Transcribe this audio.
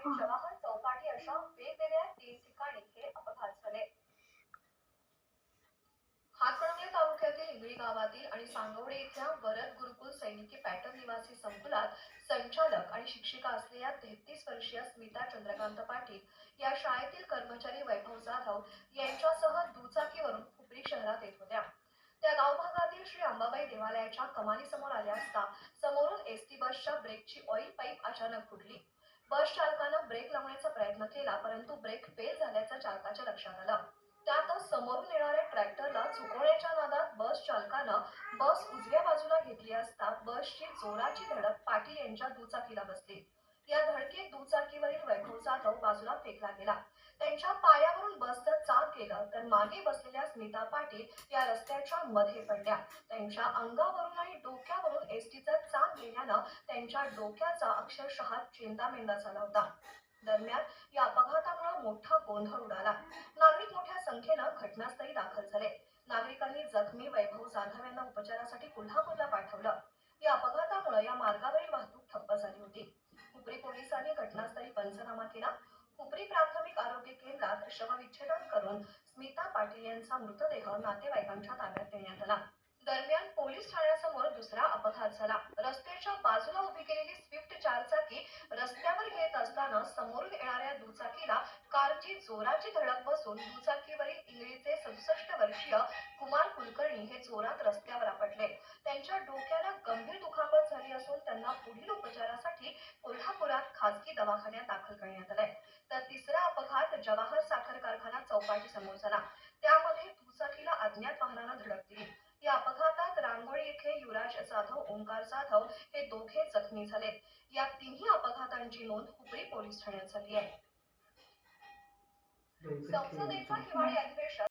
आणि जवाहर चौपाटी अशा वेगवेगळ्या तीन ठिकाणी हे अपघात झाले हातकणंगले तालुक्यातील इंगळी गावातील आणि सांगवडे इथल्या वरद गुरुकुल सैनिकी पॅटर्न निवासी संकुलात संचालक आणि शिक्षिका असलेल्या तेहतीस वर्षीय स्मिता चंद्रकांत पाटील या शाळेतील कर्मचारी वैभव जाधव यांच्यासह दुचाकीवरून हुपरी शहरात येत होत्या त्या गाव भागातील श्री अंबाबाई देवालयाच्या कमानी समोर आल्या असता समोरून एसटी बसच्या ब्रेकची ऑइल पाईप अचानक फुटली. बस चालकानं ब्रेक लावण्याचा प्रयत्न केला परंतु ब्रेक फेल झाल्याचं चालकाच्या लक्षात आलं. त्यातच समोरून येणाऱ्या ट्रॅक्टरला चुकवण्याच्या नादात बस चालकानं बस उजव्या बाजूला घेतली असता बसची जोराची धडक पाटील यांच्या दुचाकीला बसली. या धडकेत दुचाकीवरील वैभव जाधव बाजूला फेकला गेला. त्यांच्या पायावरून बस मागे बसलेल्या स्मिता पाटील या रस्त्याच्या मध्ये पडल्या. त्यांच्या अंगावरून आणि डोक्यावरून एसटीचा चाक गेल्यानं त्यांच्या डोक्याचा अक्षरशः चेंदामेंदा झाला होता. दरम्यान या अपघातामुळे मोठा गोंधळ उडाला. नागरिक मोठ्या संख्येनं घटनास्थळी दाखल झाले. नागरिकांनी जखमी वैभव जाधव यांना उपचारासाठी कोल्हापूरला पाठवलं. या अपघातामुळे या मार्गावरील वाहतूक ठप्प झाली होती. हुपरी पोलिसांनी घटनास्थळी पंचनामा केला. हुपरी प्राथमिक आरोग्य केंद्रात शवविच्छेदन करून स्मिता पाटील यांचा मृतदेह नातेवाईकांच्या ताब्यात देण्यात आला. दरम्यान पोलीस ठाण्यासमोर दुसरा अपघात झाला. रस्त्याच्या बाजूला उभी केलेली स्विफ्ट चारचाकी रस्त्यावर येत असताना समोरून येणाऱ्या दुचाकीला कारची जोराची धडक बसून दुचाकीवरील इंगळीचे सदुसष्ट वर्षीय कुमार कुलकर्णी हे जोरात रस्त्यावर आपटले. त्यांच्या डोक्याला गंभीर दुखापत झाली असून त्यांना पुढील उपचारासाठी कोल्हापुरात खासगी दवाखान्यात दाखल करण्यात आलंय. तर तिसरा अपघात जवाहर साखर कारखाना चौपाटी समोर झाला त्यामध्ये दुचाकीला अज्ञात वाहनानं धडक दिली. या अपघातात रांगोळी येथे युवराज जाधव ओंकार जाधव हे दोघे जखमी झाले या तिन्ही अपघातांची नोंद हुपरी पोलीस ठाण्यात झाली आहे. संसदेच्या हिवाळी अधिवेशन